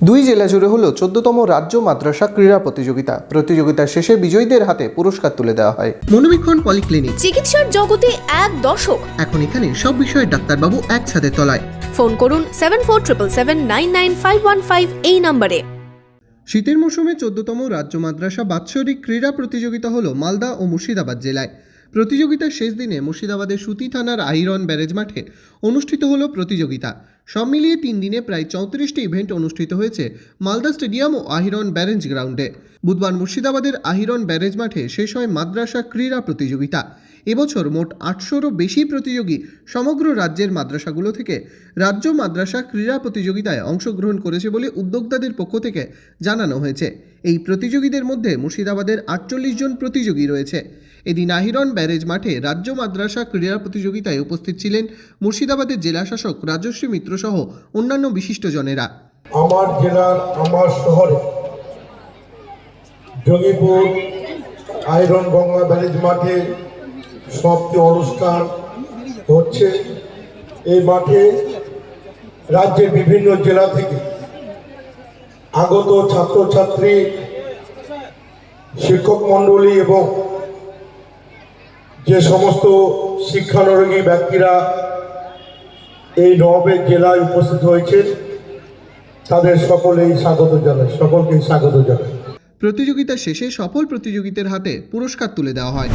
দুই জেলা জুড়ে হলো চোদ্দতম রাজ্য মাদ্রাসা ক্রীড়া প্রতিযোগিতা। প্রতিযোগিতার শেষে বিজয়ীদের হাতে পুরস্কার তুলে দেওয়া হয়। মনোবীক্ষণ পলিক্লিনিক। চিকিৎসার জগতে এক দশক এখন এখানে সব বিষয়ে ডাক্তারবাবু এক ছাদের তলায়। ফোন করুন seven four triple seven nine nine five one five এই নম্বরে। শীতের মৌসুমে চোদ্দতম রাজ্য মাদ্রাসা বাৎসরিক ক্রীড়া প্রতিযোগিতা হলো মালদা ও মুর্শিদাবাদ জেলায়। প্রতিযোগিতার শেষ দিনে মুর্শিদাবাদের সুতি থানার আইরন ব্যারেজ মাঠে অনুষ্ঠিত হলো প্রতিযোগিতা। সব মিলিয়ে তিন দিনে প্রায় চৌত্রিশটি ইভেন্ট অনুষ্ঠিত হয়েছে মালদা স্টেডিয়াম ও আহিরন ব্যারেজ গ্রাউন্ডে। বুধবার মুর্শিদাবাদের আহিরন ব্যারেজ মাঠে শেষ হয় মাদ্রাসা ক্রীড়া প্রতিযোগিতা। এবছর মোট আটশোরও বেশি প্রতিযোগী সমগ্র রাজ্যের মাদ্রাসাগুলো থেকে রাজ্য মাদ্রাসা ক্রীড়া প্রতিযোগিতায় অংশগ্রহণ করেছে বলে উদ্যোক্তাদের পক্ষ থেকে জানানো হয়েছে। এই প্রতিযোগীদের মধ্যে মুর্শিদাবাদের আটচল্লিশ জন প্রতিযোগী রয়েছে। এদিন আহিরন ব্যারেজ মাঠে রাজ্য মাদ্রাসা ক্রীড়া প্রতিযোগিতায় উপস্থিত ছিলেন মুর্শিদাবাদের জেলাশাসক রাজশ্রী মিত্র সহ অন্যান্য বিশিষ্টজনেরা আমার জেলার আমার শহরে জঙ্গিপুর আয়রন গঙ্গা ব্যারেজ মাঠে সমাপ্তি অনুষ্ঠান হচ্ছে। এই মাঠে রাজ্যের বিভিন্ন জেলা থেকে আগত ছাত্রছাত্রী, শিক্ষক মণ্ডলী এবং যে সমস্ত শিক্ষানুরাগী ব্যক্তিরা এই নবের জেলায় উপস্থিত হয়েছে তাদের সকলেই স্বাগত জানাই সকলকেই স্বাগত জানাই। প্রতিযোগিতা শেষে সফল প্রতিযোগীদের হাতে পুরস্কার তুলে দেওয়া হয়।